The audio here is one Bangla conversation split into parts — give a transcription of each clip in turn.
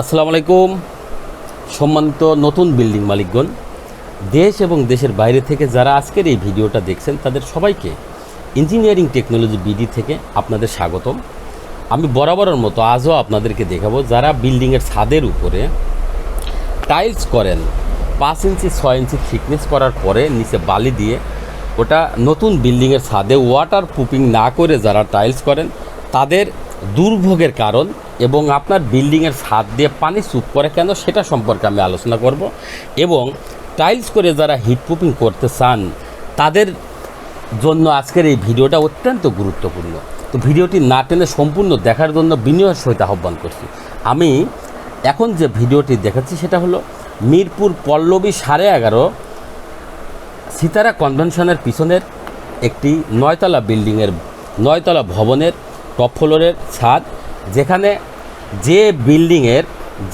আসসালামু আলাইকুম সম্মানিত নতুন বিল্ডিং মালিকগণ, দেশ এবং দেশের বাইরে থেকে যারা আজকের এই ভিডিওটা দেখছেন, তাদের সবাইকে ইঞ্জিনিয়ারিং টেকনোলজি বিডি থেকে আপনাদের স্বাগতম। আমি বরাবরের মতো আজও আপনাদেরকে দেখাবো, যারা বিল্ডিংয়ের ছাদের উপরে টাইলস করেন, পাঁচ ইঞ্চি, ছয় ইঞ্চি থিকনেস করার পরে নিচে বালি দিয়ে ওটা নতুন বিল্ডিংয়ের ছাদে ওয়াটার প্রুফিং না করে যারা টাইলস করেন, তাদের দুর্ভোগের কারণ এবং আপনার বিল্ডিংয়ের ছাদ দিয়ে পানি চুপ করে কেন সেটা সম্পর্কে আমি আলোচনা করব এবং টাইলস করে যারা হিট প্রুফিং করতে চান, তাদের জন্য আজকের এই ভিডিওটা অত্যন্ত গুরুত্বপূর্ণ। তো ভিডিওটি না টেনে সম্পূর্ণ দেখার জন্য বিনিয়োগের সহিত আহ্বান করছি। আমি এখন যে ভিডিওটি দেখাচ্ছি সেটা হলো মিরপুর পল্লবী সাড়ে এগারো সিতারা কনভেনশনের পিছনের একটি নয়তলা বিল্ডিংয়ের নয়তলা ভবনের টপ ফ্লোরের ছাদ, যেখানে যে বিল্ডিংয়ের,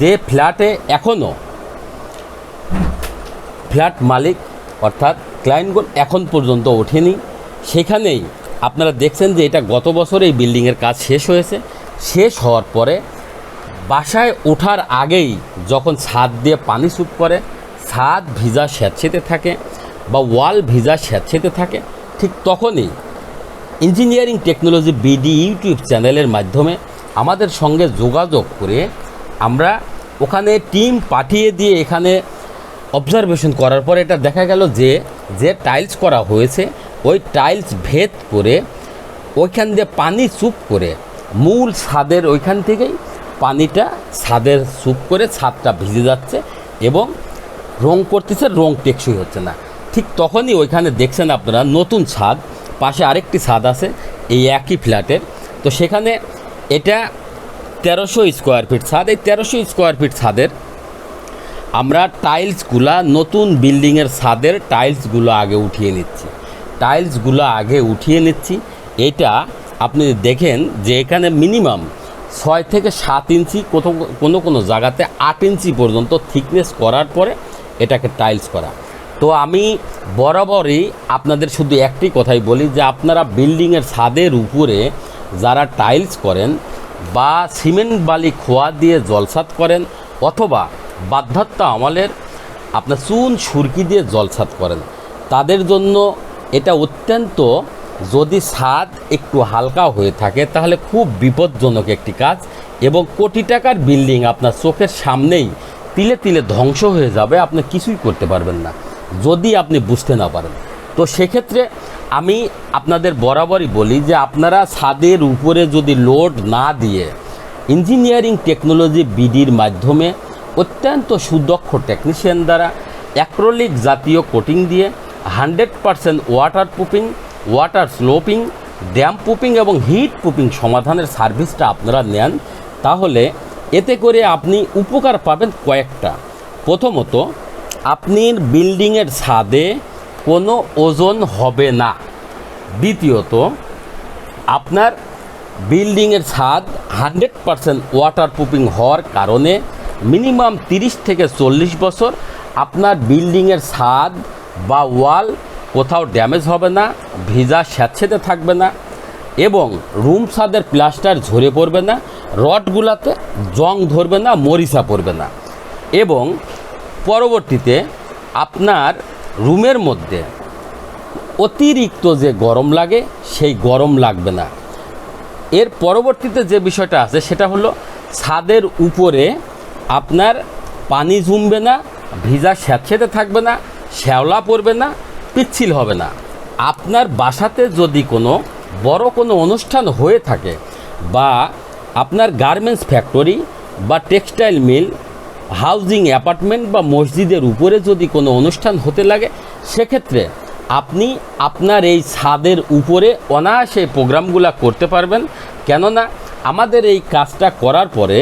যে ফ্ল্যাটে এখনও ফ্ল্যাট মালিক অর্থাৎ ক্লায়েন্টগণ এখন পর্যন্ত ওঠেনি। সেখানেই আপনারা দেখছেন যে এটা গত বছর এই বিল্ডিংয়ের কাজ শেষ হয়েছে। শেষ হওয়ার পরে বাসায় ওঠার আগেই যখন ছাদ দিয়ে পানি স্যুপ করে, ছাদ ভিজা স্যাঁতসেতে থাকে বা ওয়াল ভিজা স্যাঁতসেতে থাকে, ঠিক তখনই ইঞ্জিনিয়ারিং টেকনোলজি বিডি ইউটিউব চ্যানেলের মাধ্যমে আমাদের সঙ্গে যোগাযোগ করে আমরা ওখানে টিম পাঠিয়ে দিয়ে এখানে অবজারভেশন করার পরে এটা দেখা গেল যে যে টাইলস করা হয়েছে, ওই টাইলস ভেদ করে ওইখান দিয়ে পানি চুপ করে, মূল ছাদের ওইখান থেকেই পানিটা ছাদের চুপ করে ছাদটা ভিজে যাচ্ছে এবং রং করতেছে, রং টেকসই হচ্ছে না। ঠিক তখনই ওইখানে দেখছেন আপনারা নতুন ছাদ পাশে আরেকটি ছাদ আছে, এই একই ফ্ল্যাটের। তো সেখানে এটা তেরোশো স্কোয়ার ফিট ছাদ। এই তেরোশো স্কোয়ার ফিট ছাদের আমরা টাইলসগুলা, নতুন বিল্ডিংয়ের ছাদের টাইলসগুলো আগে উঠিয়ে নিচ্ছি। টাইলসগুলো আগে উঠিয়ে নিচ্ছি। এটা আপনি দেখেন যে এখানে মিনিমাম ছয় থেকে সাত ইঞ্চি কোনো কোনো জায়গাতে আট ইঞ্চি পর্যন্ত থিকনেস করার পরে এটাকে টাইলস করা। তো আমি বরাবরই আপনাদের শুধু একটি কথাই বলি যে আপনারা বিল্ডিংয়ের ছাদের উপরে যারা টাইলস করেন বা সিমেন্ট বালি খোয়া দিয়ে জলসাত করেন অথবা বাধ্যত্ব আমলের আপনার চুন সুরকি দিয়ে জলসাত করেন, তাদের জন্য এটা অত্যন্ত যদি ছাদ একটু হালকা হয়ে থাকে তাহলে খুব বিপজ্জনক একটি কাজ এবং কোটি টাকার বিল্ডিং আপনার চোখের সামনেই তিলে তিলে ধ্বংস হয়ে যাবে, আপনি কিছুই করতে পারবেন না। যদি আপনি বুঝতে না পারেন। তো সেক্ষেত্রে আমি আপনাদের বরাবরই বলি যে আপনারা ছাদের উপরে যদি লোড না দিয়ে ইঞ্জিনিয়ারিং টেকনোলজি বিডির মাধ্যমে অত্যন্ত সুদক্ষ টেকনিশিয়ান দ্বারা অ্যাক্রোলিক জাতীয় কোটিং দিয়ে hundred percent water proofing water sloping, damp proofing এবং হিট প্রুফিং সমাধানের সার্ভিসটা আপনারা নেন, তাহলে এতে করে আপনি উপকার পাবেন কয়েকটা। প্রথমত আপনি বিল্ডিংয়ের ছাদে কোনো ওজন হবে না। দ্বিতীয়ত, আপনার বিল্ডিংয়ের ছাদ হান্ড্রেড পারসেন্ট ওয়াটার প্রুফিং হওয়ার কারণে মিনিমাম তিরিশ থেকে চল্লিশ বছর আপনার বিল্ডিংয়ের ছাদ বা ওয়াল কোথাও ড্যামেজ হবে না, ভিজা স্যাঁতসেতে থাকবে না এবং রুম ছাদের প্লাস্টার ঝরে পড়বে না, রডগুলাতে জং ধরবে না, মরিচা পড়বে না এবং পরবর্তীতে আপনার রুমের মধ্যে অতিরিক্ত যে গরম লাগে, সেই গরম লাগবে না। এর পরবর্তীতে যে বিষয়টা আছে, সেটা হলো ছাদের উপরে আপনার পানি জমবে না, ভিজা স্যাঁতসেতে থাকবে না, শ্যাওলা পড়বে না, পিচ্ছিল হবে না। আপনার বাসাতে যদি কোনো বড় কোনো অনুষ্ঠান হয়ে থাকে বা আপনার গার্মেন্টস ফ্যাক্টরি বা টেক্সটাইল মিল হাউজিং অ্যাপার্টমেন্ট বা মসজিদের উপরে যদি কোনো অনুষ্ঠান হতে লাগে, সেক্ষেত্রে আপনি আপনার এই ছাদের উপরে অনায়াসে প্রোগ্রামগুলো করতে পারবেন। কেননা আমাদের এই কাজটা করার পরে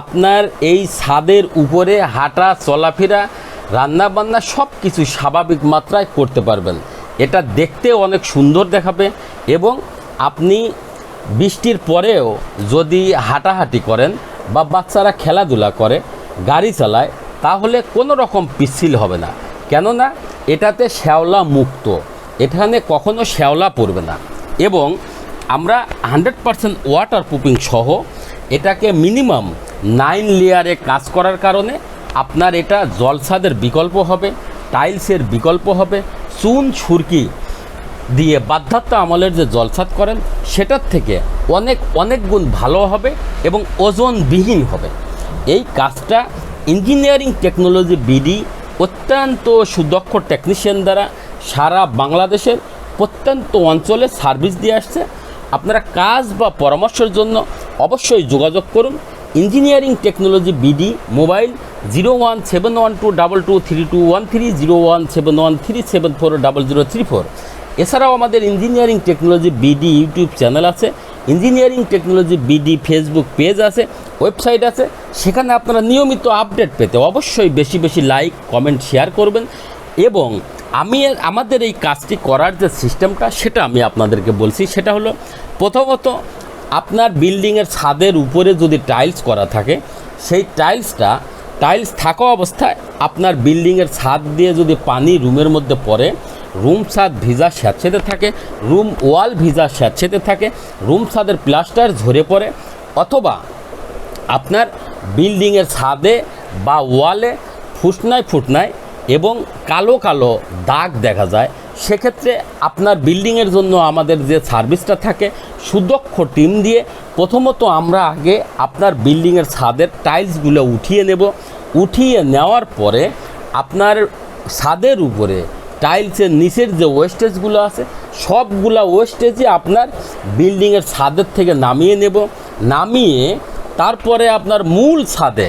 আপনার এই ছাদের উপরে হাঁটা, চলাফেরা, রান্নাবান্না সব কিছু স্বাভাবিক মাত্রায় করতে পারবেন। এটা দেখতে অনেক সুন্দর দেখাবে এবং আপনি বৃষ্টির পরেও যদি হাঁটাহাঁটি করেন বা বাচ্চারা খেলাধুলা করে গাড়ি চালায়, তাহলে কোনো রকম পিচ্ছিল হবে না। কেননা, এটাতে শ্যাওলা মুক্ত। এখানে কখনো শ্যাওলা পড়বে না। এবং আমরা হান্ড্রেড পারসেন্ট ওয়াটার প্রুফিং সহ এটাকে মিনিমাম নাইন লেয়ারে কাজ করার কারণে আপনার এটা জলসাদের বিকল্প হবে, টাইলসের বিকল্প হবে। চুন সুরকি দিয়ে বাধ্যাত্ম আমলের যে জলসাদ করেন, সেটার থেকে অনেক অনেক গুণ ভালো হবে এবং ওজনবিহীন হবে। এই কাজটা ইঞ্জিনিয়ারিং টেকনোলজি বিডি, অত্যন্ত সুদক্ষ টেকনিশিয়ান দ্বারা সারা বাংলাদেশের প্রত্যন্ত অঞ্চলে সার্ভিস দিয়ে আসছে। আপনারা কাজ বা পরামর্শের জন্য অবশ্যই যোগাযোগ করুন। Engineering technology BD, mobile zero one seven one two double two three two one three zero one seven one three seven four double zero three four. এছাড়াও আমাদের engineering technology BD YouTube channel আছে engineering technology BD Facebook page আছে ওয়েবসাইট আছে, সেখানে আপনারা নিয়মিত আপডেট পেতে অবশ্যই বেশি বেশি লাইক কমেন্ট শেয়ার করবেন এবং আমি আমাদের এই কাজটি করার যে সিস্টেমটা সেটা আমি আপনাদেরকে বলছি, সেটা হলো প্রথমত আপনার বিল্ডিংয়ের ছাদের উপরে যদি টাইলস করা থাকে, সেই টাইলসটা টাইলস থাকা অবস্থায় আপনার বিল্ডিংয়ের ছাদ দিয়ে যদি পানি রুমের মধ্যে পড়ে রুম ছাদ ভিজা স্যাঁতসেতে থাকে, রুম ওয়াল ভিজা স্যাঁতসেতে থাকে, রুম ছাদের প্লাস্টার ঝরে পড়ে, অথবা আপনার বিল্ডিংয়ের ছাদে বা ওয়ালে ফুটনায় ফুটনায় এবং কালো কালো দাগ দেখা যায়। সেক্ষেত্রে আপনার বিল্ডিংয়ের জন্য আমাদের যে সার্ভিসটা থাকে, সুদক্ষ টিম দিয়ে প্রথমত আমরা আগে আপনার বিল্ডিংয়ের ছাদের টাইলসগুলো উঠিয়ে নেব। উঠিয়ে নেওয়ার পরে আপনার ছাদের উপরে টাইলসের নিচের যে ওয়েস্টেজগুলো আছে, সবগুলা ওয়েস্টেজই আপনার বিল্ডিংয়ের ছাদের থেকে নামিয়ে নেব। নামিয়ে তারপরে আপনার মূল ছাদে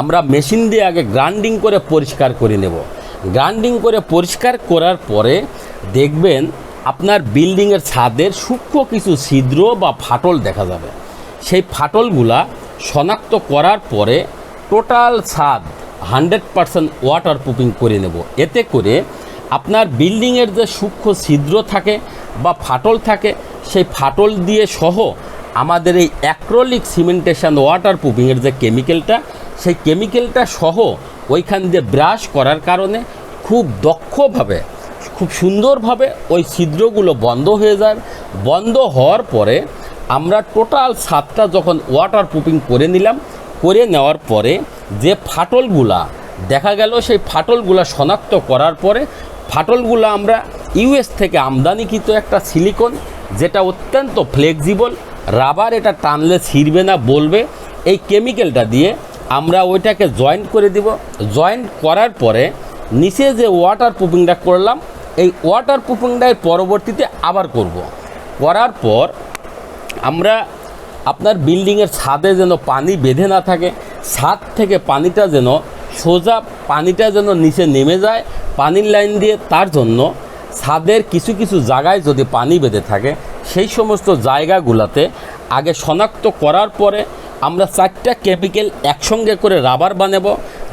আমরা মেশিন দিয়ে আগে গ্রাইন্ডিং করে পরিষ্কার করে নেব। গ্রাইন্ডিং করে পরিষ্কার করার পরে দেখবেন আপনার বিল্ডিংয়ের ছাদের সূক্ষ্ম কিছু ছিদ্র বা ফাটল দেখা যাবে। সেই ফাটলগুলা শনাক্ত করার পরে টোটাল ছাদ হান্ড্রেড পারসেন্ট ওয়াটার প্রুফিং করে নেব। এতে করে আপনার বিল্ডিংয়ের যে সূক্ষ্ম ছিদ্র থাকে বা ফাটল থাকে, সেই ফাটল দিয়ে সহ আমাদের এই অ্যাক্রোলিক সিমেন্টেশন ওয়াটার প্রুফিংয়ের যে কেমিক্যালটা, সেই কেমিক্যালটা সহ ওইখান দিয়ে ব্রাশ করার কারণে খুব দক্ষভাবে, খুব সুন্দরভাবে ওই ছিদ্রগুলো বন্ধ হয়ে যায়। বন্ধ হওয়ার পরে আমরা টোটাল ছাদটা যখন ওয়াটার প্রুফিং করে নিলাম, করে নেওয়ার পরে যে ফাটলগুলা দেখা গেল, সেই ফাটলগুলা শনাক্ত করার পরে ফাটলগুলো আমরা ইউএস থেকে আমদানিকৃত একটা সিলিকন, যেটা অত্যন্ত ফ্লেক্সিবল রাবার এটা টানলে ছিঁড়বে না, বলবে। এই কেমিক্যালটা দিয়ে আমরা ওইটাকে জয়েন্ট করে দিব। জয়েন্ট করার পরে নিচে যে ওয়াটার প্রুফিংটা করলাম, এই ওয়াটার প্রুফিংটা এর পরবর্তীতে আবার করব। করার পর আমরা আপনার বিল্ডিংয়ের ছাদে যেন পানি বেঁধে না থাকে, ছাদ থেকে পানিটা যেন সোজা পানিটা যেন নিচে নেমে যায়, পানির লাইন দিয়ে তার জন্য ছাদের কিছু কিছু জায়গায় যদি পানি বেঁধে থাকে, সেই সমস্ত জায়গাগুলোতে আগে শনাক্ত করার পরে আমরা চারটা কেমিক্যাল একসঙ্গে করে রাবার বানাবো।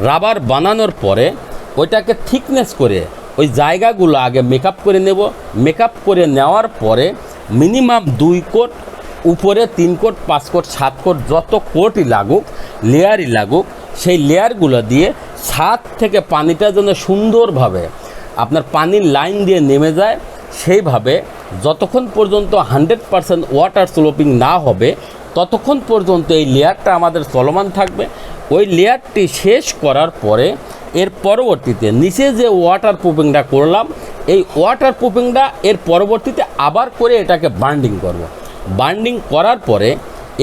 রাবার বানানোর পরে ওইটাকে থিকনেস করে ওই জায়গাগুলো আগে মেকআপ করে নেব। মেকআপ করে নেওয়ার পরে মিনিমাম দুই কোট, উপরে তিন কোট, পাঁচ কোট, সাত কোট, যত কোটই লাগুক, লেয়ারই লাগুক সেই লেয়ারগুলো দিয়ে ছাদ থেকে পানিটা যেন সুন্দরভাবে আপনার পানির লাইন দিয়ে নেমে যায়, সেইভাবে যতক্ষণ পর্যন্ত হান্ড্রেড পারসেন্ট ওয়াটার স্লোপিং না হবে, ততক্ষণ পর্যন্ত এই লেয়ারটা আমাদের চলমান থাকবে ওই লেয়ারটি শেষ করার পরে এর পরবর্তীতে নিচে যে ওয়াটার প্রুফিংটা করলাম, এই ওয়াটার প্রুফিংটা এর পরবর্তীতে আবার করে এটাকে বান্ডিং করব। বান্ডিং করার পরে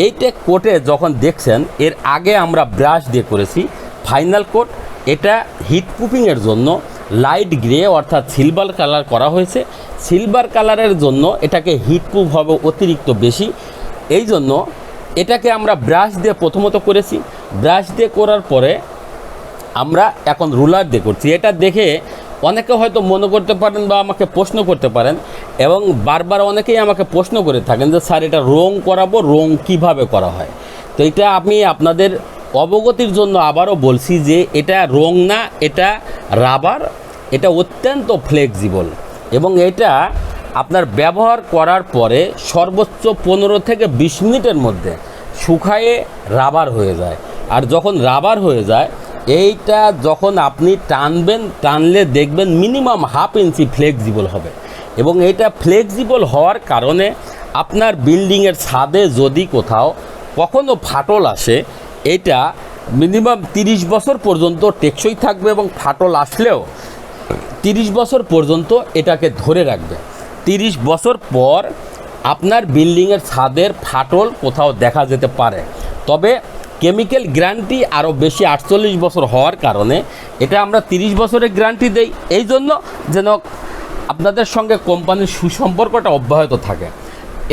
এইটা কোটে যখন দেখছেন, এর আগে আমরা ব্রাশ দিয়ে করেছি ফাইনাল কোট এটা হিট প্রুফিংয়ের জন্য লাইট গ্রে অর্থাৎ সিলভার কালার করা হয়েছে। সিলভার কালারের জন্য এটাকে হিট প্রুফ হবে অতিরিক্ত বেশি। এই জন্য এটাকে আমরা ব্রাশ দিয়ে প্রথমত করেছি। ব্রাশ দিয়ে করার পরে আমরা এখন রুলার দিয়ে করছি। এটা দেখে অনেকে হয়তো মনে করতে পারেন বা আমাকে প্রশ্ন করতে পারেন এবং বারবার অনেকেই আমাকে প্রশ্ন করে থাকেন যে, স্যার, এটা রং করাবো? রং কীভাবে করা হয়? তো এটা আমি আপনাদের অবগতির জন্য আবারও বলছি যে, এটা রং না, এটা রাবার, এটা অত্যন্ত ফ্লেক্সিবল এবং এটা আপনার ব্যবহার করার পরে সর্বোচ্চ পনেরো থেকে বিশ মিনিটের মধ্যে শুকায়ে রাবার হয়ে যায়। আর যখন রাবার হয়ে যায়, এইটা যখন আপনি টানবেন, টানলে দেখবেন মিনিমাম হাফ ইঞ্চি ফ্লেক্সিবল হবে। এবং এটা ফ্লেক্সিবল হওয়ার কারণে আপনার বিল্ডিংয়ের ছাদে যদি কোথাও কখনও ফাটল আসে, এটা মিনিমাম তিরিশ বছর পর্যন্ত টেকসই থাকবে এবং ফাটল আসলেও তিরিশ বছর পর্যন্ত এটাকে ধরে রাখবে। তিরিশ বছর পর আপনার বিল্ডিংয়ের ছাদের ফাটল কোথাও দেখা যেতে পারে। তবে কেমিক্যাল গ্যারান্টি আরও বেশি আটচল্লিশ বছর হওয়ার কারণে এটা আমরা তিরিশ বছরের গ্যারান্টি দেই। এই জন্য যেন আপনাদের সঙ্গে কোম্পানির সুসম্পর্কটা অব্যাহত থাকে।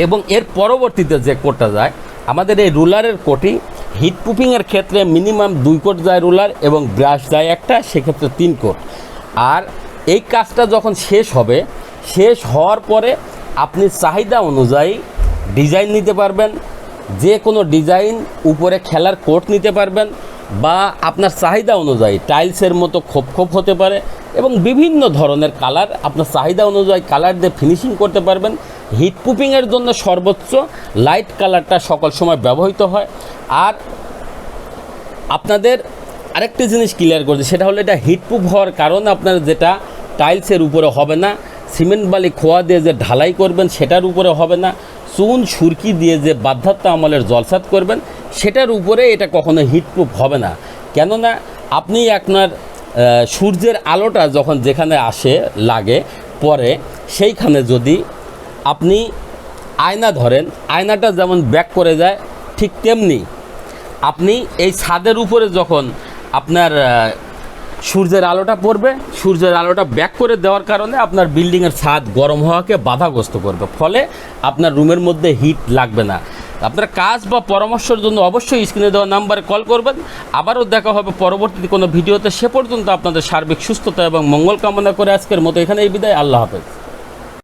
এবং এর পরবর্তীতে যে কোটটা যায়, আমাদের এই রুলারের কোটি হিট প্রুফিংয়ের ক্ষেত্রে মিনিমাম দুই কোট যায় রুলার এবং ব্রাশ যায় একটা, সেক্ষেত্রে তিন কোট। আর এই কাজটা যখন শেষ হবে, শেষ হওয়ার পরে আপনি চাহিদা অনুযায়ী ডিজাইন নিতে পারবেন যে কোনো ডিজাইন উপরে খেলার কোট নিতে পারবেন বা আপনার চাহিদা অনুযায়ী টাইলসের মতো খোপ খোপ হতে পারে এবং বিভিন্ন ধরনের কালার আপনার চাহিদা অনুযায়ী কালার দিয়ে ফিনিশিং করতে পারবেন। হিট প্রুফিংয়ের জন্য সর্বোচ্চ লাইট কালারটা সকল সময় ব্যবহৃত হয়। আর আপনাদের আরেকটি জিনিস ক্লিয়ার করছে, সেটা হলো এটা হিটপ্রুফ হওয়ার কারণে আপনার যেটা টাইলসের উপরে হবে না। সিমেন্ট বালি খোয়া দিয়ে যে ঢালাই করবেন, সেটার উপরে হবে না। চুন সুরকি দিয়ে যে বাধ্যাত্ম আমলের জলসাত করবেন, সেটার উপরে এটা কখনো হিটপ্রুফ হবে না। কেননা আপনি আপনার সূর্যের আলোটা যখন যেখানে আসে, লাগে পরে সেইখানে যদি আপনি আয়না ধরেন, আয়নাটা যেমন ব্যাক করে যায়, ঠিক তেমনি আপনি এই ছাদের উপরে যখন আপনার সূর্যের আলোটা পড়বে, সূর্যের আলোটা ব্যাক করে দেওয়ার কারণে আপনার বিল্ডিংয়ের ছাদ গরম হওয়াকে বাধাগ্রস্ত করবে। ফলে আপনার রুমের মধ্যে হিট লাগবে না। আপনার কাজ বা পরামর্শের জন্য অবশ্যই স্ক্রিনে দেওয়া নাম্বারে কল করবেন। আবারও দেখা হবে পরবর্তীতে কোনো ভিডিওতে। সে পর্যন্ত আপনাদের সার্বিক সুস্থতা এবং মঙ্গল কামনা করে আজকের মতো এখানেই বিদায়। আল্লাহ হাফেজ।